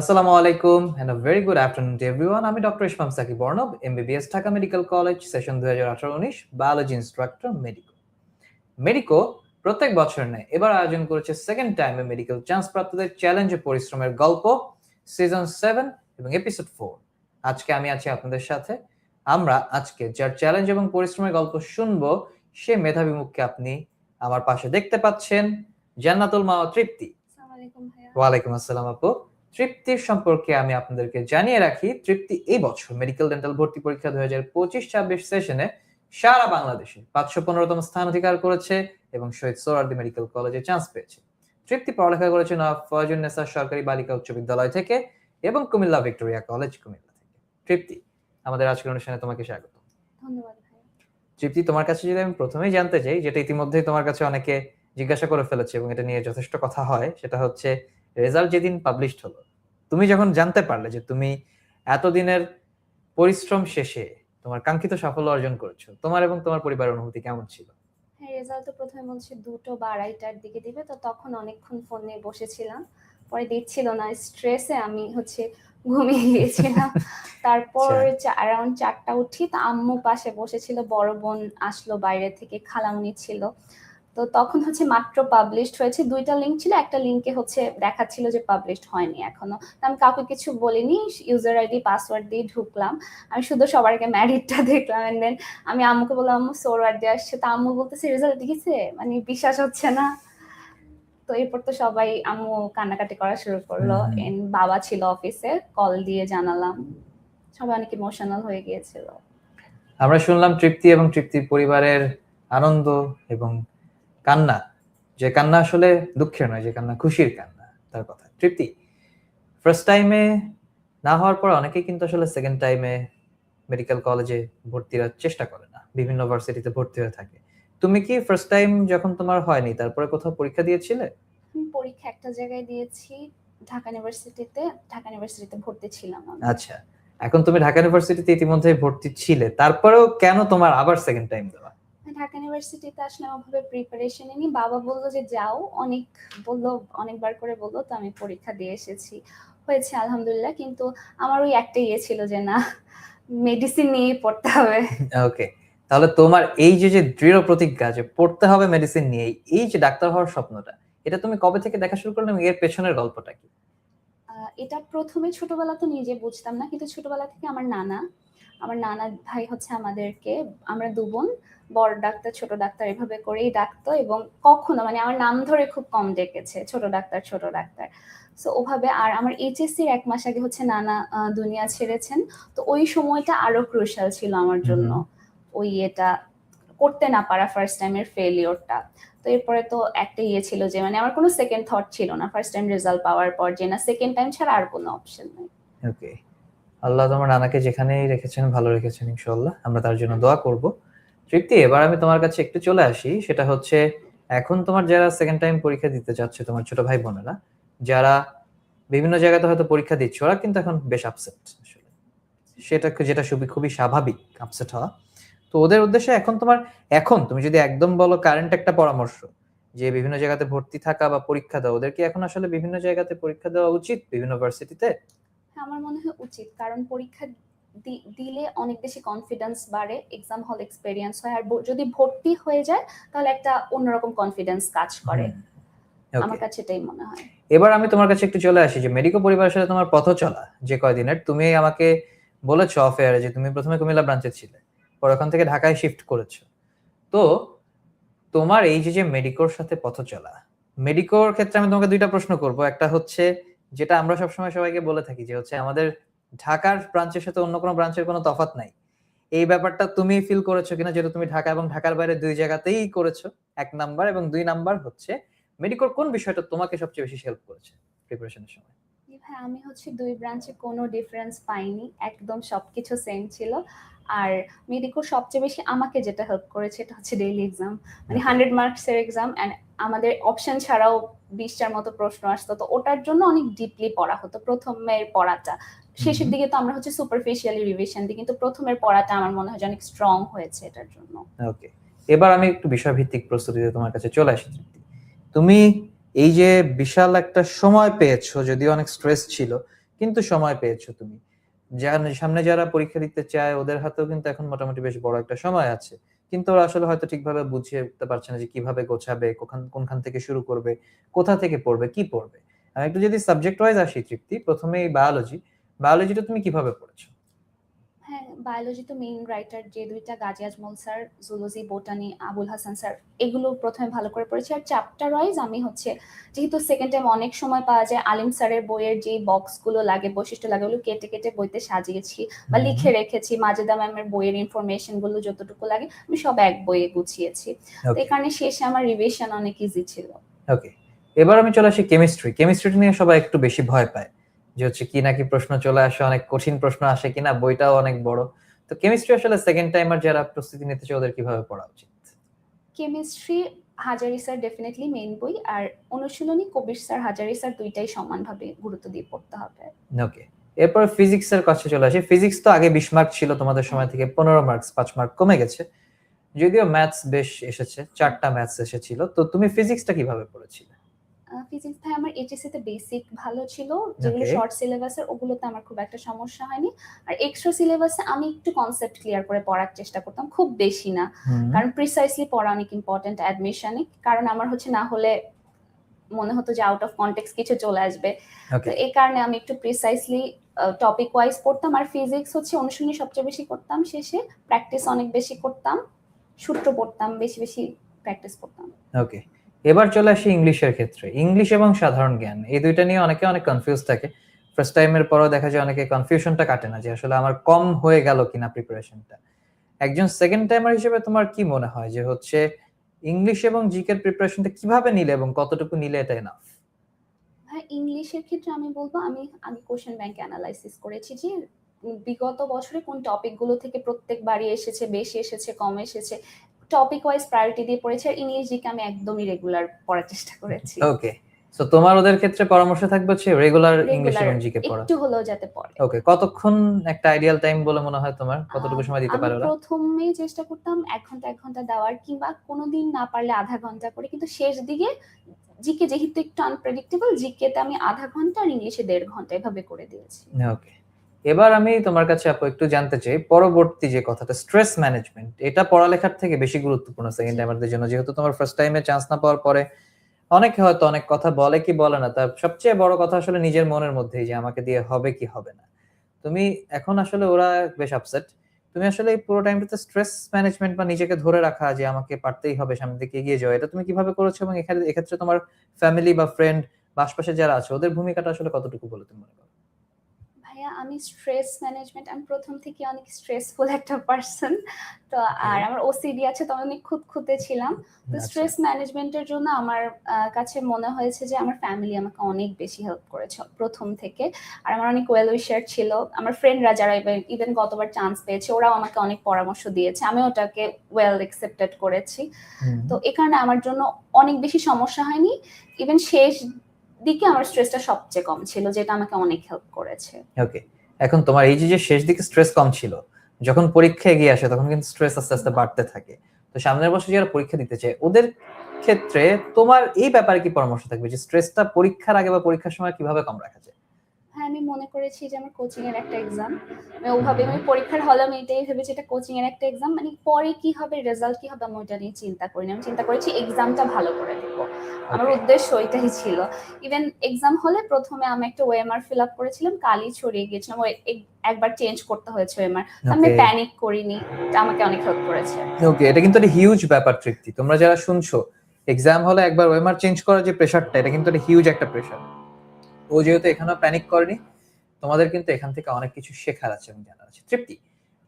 আসসালামু আলাইকুম and a very good afternoon to everyone আমি doctor Ismam Sakib Barnab MBBS Dhaka medical college session দুই হাজার আঠারো উনিশ বায়োলজি ইনস্ট্রাক্টর মেডিকো মেডিকো প্রত্যেক বছর নেয়। এবার আয়োজন করেছে সেকেন্ড টাইম টাইমে মেডিকেল চান্স প্রাপ্তদের চ্যালেঞ্জ পরিশ্রমের গল্প সিজন সেভেন এবং এপিসোড ফোর আজকে আমি আছি আপনাদের সাথে। আমরা আজকে যার চ্যালেঞ্জ এবং পরিশ্রমের গল্প শুনব সে মেধাবী মুখকে আপনি আমার পাশে দেখতে পাচ্ছেন। জান্নাতুল মা তৃপ্তি। আসসালামু আলাইকুম ভাইয়া। ওয়ালাইকুম আসসালাম আপু। তৃপ্তির সম্পর্কে আমি আপনাদেরকে জানিয়ে রাখি তৃপ্তি এই বছর মেডিকেল ডেন্টাল ভর্তি পরীক্ষা দুই হাজার পঁচিশ ছাব্বিশ সেশনে সারা বাংলাদেশে পাঁচশো পনেরোতম স্থান অধিকার করেছে এবং শহীদ সোহরার্দি মেডিকেল কলেজে চান্স পেয়েছে। তৃপ্তি পড়ালেখা করেছে নবাব ফয়জুন্নেসা সরকারি বালিকা উচ্চ বিদ্যালয় থেকে এবং কুমিল্লা ভিক্টোরিয়া কলেজ কুমিল্লা থেকে। তৃপ্তি আমাদের আজকের অনুষ্ঠানে তোমাকে স্বাগত। ধন্যবাদ তৃপ্তি তোমার কাছে যদি আমি প্রথমেই জানতে চাই যেটা ইতিমধ্যেই তোমার কাছে অনেকে জিজ্ঞাসা করে ফেলেছে এবং এটা নিয়ে যথেষ্ট কথা হয় সেটা হচ্ছে রেজাল্ট যেদিন পাবলিশড হলো তুমি যখন জানতে পারলে যে তুমি এতদিনের পরিশ্রম শেষে তোমার কাঙ্ক্ষিত সাফল্য অর্জন করেছ তোমার এবং তোমার পরিবারের অনুভূতি কেমন ছিল? হ্যাঁ রেজাল্ট তো প্রথমে বলছে দুটো বা আড়াইটার দিকে দিবে তো তখন অনেকক্ষণ ফোন নিয়ে বসেছিলাম। পরে দিচ্ছিল না স্ট্রেসে আমি হচ্ছে ঘুমিয়ে গিয়েছিলাম। তারপর অ্যারাউন্ড চারটা উঠি তো আম্মু পাশে বসেছিল বড় বোন আসলো বাইরে থেকে খালামুনি ছিল। তো তখন হচ্ছে মাত্র পাবলিশড হয়েছে। দুইটা লিঙ্ক ছিল একটা লিঙ্কে হচ্ছে দেখাচ্ছিল যে পাবলিশড হয়নি এখনও। আমি কাউকে কিছু বলিনি ইউজার আইডি পাসওয়ার্ড দিয়ে ঢুকলাম। আমি শুধু সবার আগে ম্যারিটটা দেখলাম এন্ড দেন আমি আম্মুকে বললাম আম্মু সোরওয়ার্ড দিয়ে আসছে। তো আম্মু বলতেছে রেজাল্ট দেখেছে মানে বিশ্বাস হচ্ছে না। তো এরপর তো সবাই আম্মু কান্নাকাটি করা শুরু করল। বাবা ছিল অফিসে কল দিয়ে জানালাম। সবাই অনেক ইমোশনাল হয়ে গিয়েছিল। আমরা শুনলাম তৃপ্তি এবং তৃপ্তির পরিবারের আনন্দ এবং কান্না। যে কান্না আসলে দুঃখের নয় যে কান্না খুশির কান্না তার কথা। তৃপ্তি। ফার্স্ট টাইমে না হওয়ার পর অনেকেই কিন্তু আসলে সেকেন্ড টাইমে মেডিকেল কলেজে ভর্তির চেষ্টা করে না। বিভিন্ন ভার্সিটিতে ভর্তি হয়ে থাকে। তুমি কি ফার্স্ট টাইম যখন তোমার হয়নি তারপরে কোথাও পরীক্ষা দিয়েছিলে? পরীক্ষা একটা জায়গায় দিয়েছি ঢাকা ইউনিভার্সিটিতে ঢাকা ইউনিভার্সিটিতে ভর্তি ছিলাম আচ্ছা। এখন তুমি ঢাকা ইউনিভার্সিটিতে ইতিমধ্যে ভর্তি ছিলে। তারপরেও কেন তোমার আবার সেকেন্ড টাইম দেওয়া? ঢাকা ইউনিভার্সিটিতে আসলে ওভাবে প্রিপারেশন নিই। বাবা বলল যে যাও। অনেক বলল অনেকবার করে বলল তো আমি পরীক্ষা দিয়ে এসেছি। হয়েছে আলহামদুলিল্লাহ। কিন্তু আমার ওই একটা ইয়ে ছিল যে না মেডিসিন নিয়ে পড়তে হবে। ওকে তাহলে তোমার এই যে যে দৃঢ় প্রতিজ্ঞা যে পড়তে হবে মেডিসিন নিয়ে এই যে ডাক্তার হওয়ার স্বপ্নটা এটা তুমি কবে থেকে দেখা শুরু করলে এর পেছনের গল্পটা কি? এটা প্রথমে ছোটবেলা তো নিজে বুঝতাম না কিন্তু ছোটবেলা থেকে আমার নানা আমার নানা ভাই হচ্ছে আমাদেরকে আমরা দু বোন বড় ডাক্তার ছোট ডাক্তার এভাবে করেই ডাকতো এবং কখনো মানে আমার নাম ধরে খুব কম ডেকেছে ছোট ডাক্তার ছোট ডাক্তার। সো ওভাবে আর আমার এইচএসসির এক মাস আগে হচ্ছে নানা দুনিয়া ছেড়েছেন। তো ওই সময়টা আরও ক্রুশাল ছিল আমার জন্য। ওই এটা করতে না পারা ফার্স্ট টাইমের ফেলিওরটা তো এরপরে তো একটা ইয়ে ছিল যে মানে আমার কোনো সেকেন্ড থট ছিল না। ফার্স্ট টাইম রেজাল্ট পাওয়ার পর যে না সেকেন্ড টাইম ছাড়া আর কোনো অপশন নেই। ওকে আল্লাহ তোমার নানাকে যেখানেই রেখেছেন, ভালো রেখেছেন ইনশাল্লাহ আমরা তার জন্য দোয়া করব। তৃপ্তি, এবার আমি তোমার কাছে একটু চলে আসি। সেটা হচ্ছে, এখন তোমার যারা সেকেন্ড টাইম পরীক্ষা দিতে যাচ্ছে, তোমার ছোট ভাই বোনেরা, যারা বিভিন্ন জায়গাতে হয়তো পরীক্ষা দিচ্ছে, ওরা কিন্তু এখন বেশ আপসেট আসলে। সেটা যেটা খুবই খুবই স্বাভাবিক আপসেট হওয়া। তো ওদের উদ্দেশ্যে এখন তোমার, এখন তুমি যদি একদম বলো কারেন্ট একটা পরামর্শ, যে বিভিন্ন জায়গাতে ভর্তি থাকা বা পরীক্ষা দেওয়া ওদের কি এখন আসলে বিভিন্ন জায়গাতে পরীক্ষা দেওয়া উচিত, বিভিন্ন ভার্সিটিতে হ্যাঁ আমার মনে হয় উচিত। কারণ পরীক্ষা দিলে অনেক বেশি কনফিডেন্স বাড়ে এক্সাম হল এক্সপেরিয়েন্স হয়। আর যদি ভর্তি হয়ে যায় তাহলে একটা অন্যরকম কনফিডেন্স কাজ করে। আমার কাছে এটাই মনে হয়। এবার আমি তোমার কাছে একটু চলে আসি যে মেডিকো পরিবারের সাথে তোমার পথ চলা যে কয়দিনের তুমি আমাকে বলেছ অফ এয়ারে যে তুমি প্রথমে কুমিল্লা ব্রাঞ্চে ছিলে পর ওখান থেকে ঢাকায় শিফট করেছ। তো তোমার এই যে যে মেডিকোর সাথে পথ চলা মেডিকোর ক্ষেত্রে আমি তোমাকে দুইটা প্রশ্ন করব। একটা হচ্ছে যেটা আমরা সবসময় সবাইকে বলে থাকি যে হচ্ছে আমাদের ঢাকার ব্রাঞ্চের সাথে অন্য কোনো ব্রাঞ্চের কোনো তফাৎ নাই। এই ব্যাপারটা তুমি ফিল করেছ কিনা যেটা তুমি ঢাকা এবং ঢাকার বাইরে দুই জায়গাতেই করেছ এক নাম্বার এবং দুই নাম্বার হচ্ছে মেডিকোর কোন বিষয়টা তোমাকে সবচেয়ে বেশি হেল্প করেছে প্রিপারেশনের সময়? ভাই আমি হচ্ছে দুই ব্রাঞ্চে কোনো ডিফারেন্স পাইনি একদম সবকিছু সেম ছিল। আর মেডিকো সবচেয়ে বেশি আমাকে যেটা হেল্প করেছে এটা হচ্ছে ডেইলি এক্সাম মানে হান্ড্রেড মার্কসের এক্সাম অ্যান্ড আমাদের অপশন ছাড়াও বিশটার মতো প্রশ্ন আসতো। তো ওটার জন্য অনেক ডিপলি পড়া হতো। প্রথমের পড়াটা। শেষের দিকে তো আমরা হচ্ছে সুপারফিশিয়ালি রিভিশন দিই। কিন্তু প্রথমের পড়াটা আমার মনে হয় অনেক স্ট্রং হয়েছে এটার জন্য। ওকে এবার আমি একটু বিষয় বিষয়ভিত্তিক প্রস্তুতিতে তোমার কাছে চলে আসি। তুমি এই যে বিশাল একটা সময় পেয়েছ যদিও অনেক স্ট্রেস ছিল কিন্তু সময় পেয়েছ তুমি। যার সামনে যারা পরীক্ষা দিতে চায় ওদের হাতেও কিন্তু এখন মোটামুটি বেশ বড় একটা সময় আছে। কিন্তু ওরা আসলে হয়তো ঠিকভাবে বুঝিয়ে উঠতে পারছে না যে কীভাবে গোছাবে, কোখান, কোনখান থেকে শুরু করবে, কোথা থেকে পড়বে, কি পড়বে। একটু যদি সাবজেক্ট ওয়াইজ আসি, তৃপ্তি, প্রথমেই বায়োলজি বায়োলজিটা তুমি কীভাবে পড়েছো? বায়োলজি তো মেইন রাইটার যে দুইটা Gazi Azmal sir zoology botany Abul Hasan sir এগুলো প্রথমে ভালো করে পড়েছি। আর চ্যাপ্টার ওয়াইজ আমি হচ্ছে যেহেতু সেকেন্ড টাইম অনেক সময় পাওয়া যায় আলিম স্যারের বইয়ের যে বক্সগুলো লাগে বৈশিষ্ট্য লাগে ওগুলো কেটে কেটে বইতে সাজিয়েছি বা। লিখে রেখেছি। মাজেদা ম্যামের বইয়ের ইনফরমেশনগুলো যতটুকু লাগে আমি সব এক বইয়ে গুছিয়েছি। তো. এই কারণে শেষে আমার রিভিশন অনেক ইজি ছিল। ওকে এবার আমি চলে আসি কেমিস্ট্রি কেমিস্ট্রিটা নিয়ে সবাই একটু বেশি ভয় পায়। যে হচ্ছে কি নাকি প্রশ্ন চলে আসে অনেক কঠিন প্রশ্ন আসে কিনা বইটাও অনেক বড়। তো কেমিস্ট্রি আসলে সেকেন্ড টাইমার যারা প্রস্তুতি নিতে চায় ওদের কীভাবে পড়া উচিত? Chemistry Hazari sir definitely main বই আর অনুশীলনী কবির স্যার হাজারি স্যার দুইটাই সমানভাবে গুরুত্ব দিয়ে পড়তে হবে। ওকে এরপর ফিজিক্স এর কাছে চলে আসি। ফিজিক্স তো আগে বিশ মার্ক ছিল তোমাদের সময় থেকে পনেরো মার্কস পাঁচ মার্ক কমে গেছে। যদিও ম্যাথস বেশ এসেছে চারটা ম্যাথস এসেছিল তো তুমি ফিজিক্সটা কীভাবে পড়েছিলে? ফিজিক্স ভাই আমার এইচএসসি তে বেসিক ভালো ছিল। যেগুলো. শর্ট সিলেবাসের ওগুলোতে আমার খুব একটা সমস্যা হয়নি। আর এক্সট্রা সিলেবাসে আমি একটু কনসেপ্ট ক্লিয়ার করে পড়ার চেষ্টা করতাম খুব বেশি না। কারণ প্রিসাইসলি পড়া অনেক ইম্পর্টেন্ট অ্যাডমিশনে কারণ আমার হচ্ছে না হলে মনে হতো যে আউট অফ কন্টেক্স কিছু চলে আসবে। তো এই কারণে আমি একটু প্রিসাইসলি টপিক ওয়াইজ পড়তাম। আর ফিজিক্স হচ্ছে অনুশীলনী সবচেয়ে বেশি করতাম শেষে। প্র্যাকটিস অনেক বেশি করতাম। সূত্র পড়তাম বেশি বেশি প্র্যাকটিস করতাম। ওকে এবার চলে আসি ইংলিশের ক্ষেত্রে। ইংলিশ এবং সাধারণ জ্ঞান, এই দুইটা নিয়ে অনেকে অনেক কনফিউজ থাকে। ফার্স্ট টাইমের পরও দেখা যায় অনেকে কনফিউশনটা কাটে না যে আসলে আমার কম হয়ে গেল কিনা প্রিপারেশনটা একজন সেকেন্ড টাইমার হিসেবে তোমার কি মনে হয় যে হচ্ছে ইংলিশ এবং জিকের প্রিপারেশনটা কীভাবে নিলে এবং কতটুকু নিলে এটা এনাফ হ্যাঁ ইংলিশের ক্ষেত্রে আমি বলব, আমি আমি কোশ্চেন ব্যাংক অ্যানালাইসিস করেছি যে বিগত বছরে কোন টপিকগুলো থেকে প্রত্যেকবারই এসেছে, বেশি এসেছে, কম এসেছে টপিক ওয়াইজ প্রায়োরিটি দিয়ে পড়েছি আর ইংলিশ জিকে আমি একদমই রেগুলার পড়ার চেষ্টা করেছি। ওকে সো তোমার ওদের ক্ষেত্রে পরামর্শ থাকবে হচ্ছে রেগুলার ইংলিশ এবং জিকে পড়া। একটু হলেও যাতে পড়ে। ওকে কতক্ষণ একটা আইডিয়াল টাইম বলে মনে হয় তোমার? কতটুকু সময় দিতে পারে ওরা? প্রথমেই চেষ্টা করতাম এক ঘণ্টা এক ঘণ্টা দেওয়ার কিংবা কোনোদিন না পারলে আধা ঘণ্টা করে কিন্তু শেষ দিকে জিকে যেহেতু একটু আনপ্রেডিক্টেবল জিকেতে আমি আধা ঘণ্টা আর ইংলিশে দেড় ঘণ্টা এভাবে করে দিয়েছি। ওকে এবার আমি তোমার কাছে আপু একটু জানতে চাই পরবর্তী যে কথাটা স্ট্রেস ম্যানেজমেন্ট এটা পড়ালেখার থেকে বেশি গুরুত্বপূর্ণ সেকেন্ড টাইমারদের জন্য। যেহেতু তোমার ফার্স্ট টাইমে চান্স না পাওয়ার পরে অনেকে হয়তো অনেক কথা বলে কি বলে না তার সবচেয়ে বড় কথা আসলে নিজের মনের মধ্যেই যে আমাকে দিয়ে হবে কি হবে না। তুমি এখন আসলে ওরা বেশ আপসেট তুমি আসলে এই পুরো টাইমটাতে স্ট্রেস ম্যানেজমেন্ট বা নিজেকে ধরে রাখা যে আমাকে পারতেই হবে সামনের দিকে এগিয়ে যাওয়া এটা তুমি কীভাবে করেছ এবং এখানে এক্ষেত্রে তোমার ফ্যামিলি বা ফ্রেন্ড বা আশপাশে যারা আছে ওদের ভূমিকাটা আসলে কতটুকু বলে তুমি মনে করো? আমি স্ট্রেস ম্যানেজমেন্ট আমি প্রথম থেকে অনেক স্ট্রেসফুল একটা পার্সন তো আর আমার ওসিডি আছে তো আমি অনেক খুঁতখুঁতে ছিলাম। তো আচ্ছা। স্ট্রেস ম্যানেজমেন্টের জন্য আমার কাছে মনে হয়েছে যে আমার ফ্যামিলি আমাকে অনেক বেশি হেল্প করেছে প্রথম থেকে। আর আমার অনেক ওয়েল উইশার ছিল। আমার ফ্রেন্ডরা যারা ইভেন গতবার চান্স পেয়েছে ওরাও আমাকে অনেক পরামর্শ দিয়েছে। আমি ওটাকে ওয়েল অ্যাকসেপ্টেড করেছি। তো এ কারণে আমার জন্য অনেক বেশি সমস্যা হয়নি। ইভেন শেষ দিকে আমার স্ট্রেসটা সবচেয়ে কম ছিল, যেটা আমাকে অনেক হেল্প করেছে। ওকে এখন তোমার এই যে শেষ দিকে স্ট্রেস কম ছিল, যখন পরীক্ষা এগিয়ে আসে, তখন কিন্তু স্ট্রেস আস্তে আস্তে বাড়তে থাকে। তো সামনের বছর যারা পরীক্ষা দিতে চায়, ওদের ক্ষেত্রে তোমার এই ব্যাপারে কি পরামর্শ থাকবে? যে স্ট্রেসটা পরীক্ষার আগে বা পরীক্ষার সময় কীভাবে কম রাখা যায়? হ্যাঁ আমি মনে করেছি যে আমার কোচিং এর একটা এক্সাম আমি ওভাবে আমি পরীক্ষার হলে আমি এটাই ভেবেছি এটা কোচিং এর একটা এক্সাম মানে পরে কি হবে রেজাল্ট কি হবে আমি ওইটা নিয়ে চিন্তা করিনি। আমি চিন্তা করেছি এক্সামটা ভালো করে দেবো আমার উদ্দেশ্য ওইটাই ছিল। ইভেন এক্সাম হলে প্রথমে আমি একটা ওএমআর ফিল আপ করেছিলাম কালই ছড়িয়ে গিয়েছিলাম। একবার চেঞ্জ করতে হয়েছে ওএমআর আমি. প্যানিক করিনি আমাকে অনেক হেল্প করেছে। ওকে এটা কিন্তু একটা হিউজ ব্যাপার তৃপ্তি। তোমরা যারা শুনছো এক্সাম হলে একবার ওয়েমার চেঞ্জ করার যে প্রেশারটা এটা কিন্তু একটা হিউজ একটা প্রেশার ও যেহেতু এখানেও প্যানিক করেনি, তোমাদের কিন্তু এখান থেকে অনেক কিছু শেখার আছে এবং জানার আছে। তৃপ্তি,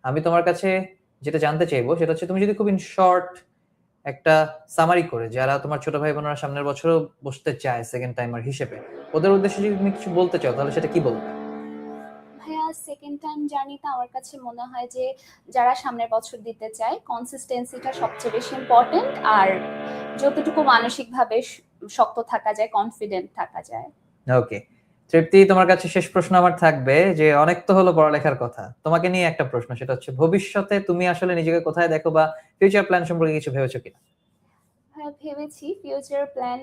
আমি তোমার কাছে যেটা জানতে চাইব সেটা হচ্ছে তুমি যদি খুব ইন শর্ট একটা সামারি করে, যারা তোমার ছোট ভাই বোনেরা সামনের বছরও বসতে চায় সেকেন্ড টাইমার হিসেবে, ওদের উদ্দেশ্যে যদি তুমি কিছু বলতে চাও, তাহলে সেটা কি বলবে? ভাইয়া সেকেন্ড টাইম জার্নিটা আমার কাছে মনে হয় যে যারা সামনের বছর দিতে চায় কনসিস্টেন্সিটা সবচেয়ে বেশি ইম্পর্টেন্ট আর যতটুকু মানসিকভাবে শক্ত থাকা যায় কনফিডেন্ট থাকা যায়। ওকে তৃপ্তি তোমার কাছে শেষ প্রশ্ন আমার থাকবে যে অনেক তো হলো পড়ালেখার কথা। তোমাকে নিয়ে একটা প্রশ্ন সেটা হচ্ছে ভবিষ্যতে তুমি আসলে নিজেকে কোথায় দেখো বা ফিউচার প্ল্যান সম্পর্কে কিছু ভেবেছো কিনা? হ্যাঁ ভেবেছি ফিউচার প্ল্যান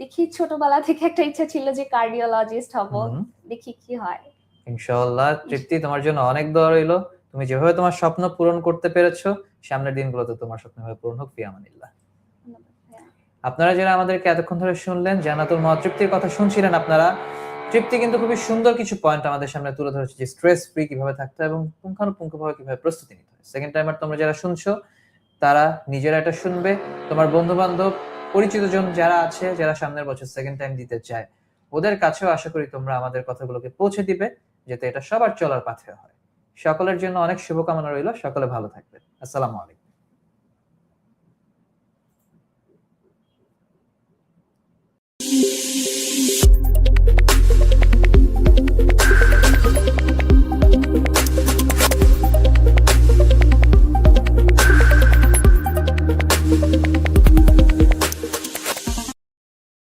দেখি ছোটবেলা থেকে একটা ইচ্ছা ছিল যে কার্ডিওলজিস্ট হব। দেখি কি হয়। ইনশাআল্লাহ তৃপ্তি তোমার জন্য অনেক দোয়া রইল। তুমি যেভাবে তোমার স্বপ্ন পূরণ করতে পেরেছ সামনের দিনগুলোতে তোমার স্বপ্ন পূরণ হোক ফিয়ামানিল্লাহ। আপনারা যারা আমাদেরকে এতক্ষণ ধরে শুনলেন, জান্নাতুল মহা তৃপ্তির কথা শুনছিলেন আপনারা, তৃপ্তি কিন্তু খুবই সুন্দর কিছু পয়েন্ট আমাদের সামনে তুলে ধরেছে যে স্ট্রেস ফ্রি কীভাবে থাকতে হয় এবং পুঙ্খানুপুঙ্খভাবে কীভাবে প্রস্তুতি নিতে হয়। সেকেন্ড টাইমার তোমরা যারা শুনছো, তারা নিজেরা এটা শুনবে। তোমার বন্ধু বান্ধব পরিচিত জন যারা আছে, যারা সামনের বছর সেকেন্ড টাইম দিতে চায়, ওদের কাছেও আশা করি তোমরা আমাদের কথাগুলোকে পৌঁছে দিবে, যাতে এটা সবার চলার পাথে হয়। সকলের জন্য অনেক শুভকামনা রইল। সকলে ভালো থাকবে আসসালামু আলাইকুম।